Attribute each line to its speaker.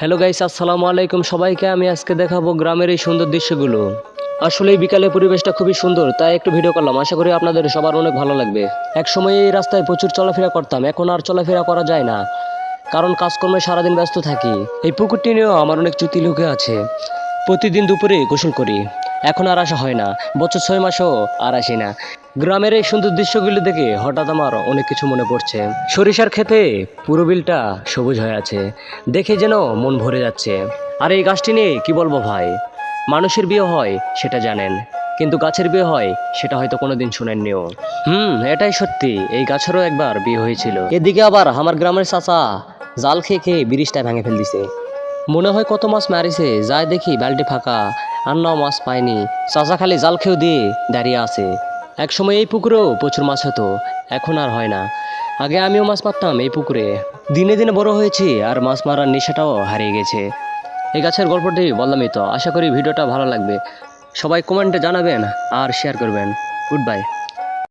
Speaker 1: Hello guys আসসালামু আলাইকুম। সবাইকে আমি আজকে দেখাবো গ্রামের এই সুন্দর দৃশ্যগুলো। আসলে এই বিকালের পরিবেশটা খুবই সুন্দর, তাই একটু ভিডিও করলাম। আশা করি আপনাদের সবার অনেক ভালো লাগবে। এক সময় এই রাস্তায় প্রচুর চলাফেরা করতাম, এখন আর চলাফেরা করা যায় না। কারণ কাজকর্মে সারাদিন ব্যস্ত থাকি। এই পুকুরটি নিয়েও আমার অনেক চ্যুতি লুকে আছে। প্রতিদিন দুপুরে গোসল করি। এখন আর আসা হয় না। বছর ছয় মাসও আর আসি না। গ্রামের এই সুন্দর দৃশ্যগুলি দেখে হঠাৎ আমার অনেক কিছু মনে পড়ছে। সরিষার ক্ষেতে পুরো বিলটা সবুজ হয়ে আছে। দেখে যেন মন ভরে যাচ্ছে। আর এই গাছটি নিয়ে কি বলব ভাই? মানুষের বিয়ে হয়, সেটা জানেন। কিন্তু গাছের বিয়ে হয়, সেটা হয়তো কোনোদিন শুনেননিও। হুম, এটাই সত্যি। এই গাছেরও একবার বিয়ে হয়েছিল। এদিকে আবার আমার গ্রামের চাচা জাল খেয়ে খেয়ে ব্রিজটা ভেঙে ফেল দিছে মনে হয় কত মাছ মারিছে যাই দেখি বালতি ফাঁকা। আর মাছ পায়নি। চাচা খালি জাল খেয়েও দিয়ে দাঁড়িয়ে আছে। একসময় এই পুকুরেও প্রচুর মাছ হতো, এখন আর হয় না। আগে আমিও মাছ মারতাম এই পুকুরে। দিনে দিনে বড় হয়েছি আর মাছ মারার নেশাটাও হারিয়ে গেছে। এই গাছের গল্পটি বললামই তো, আশা করি ভিডিওটা ভালো লাগবে। সবাই কমেন্টে জানাবেন আর শেয়ার করবেন। Good bye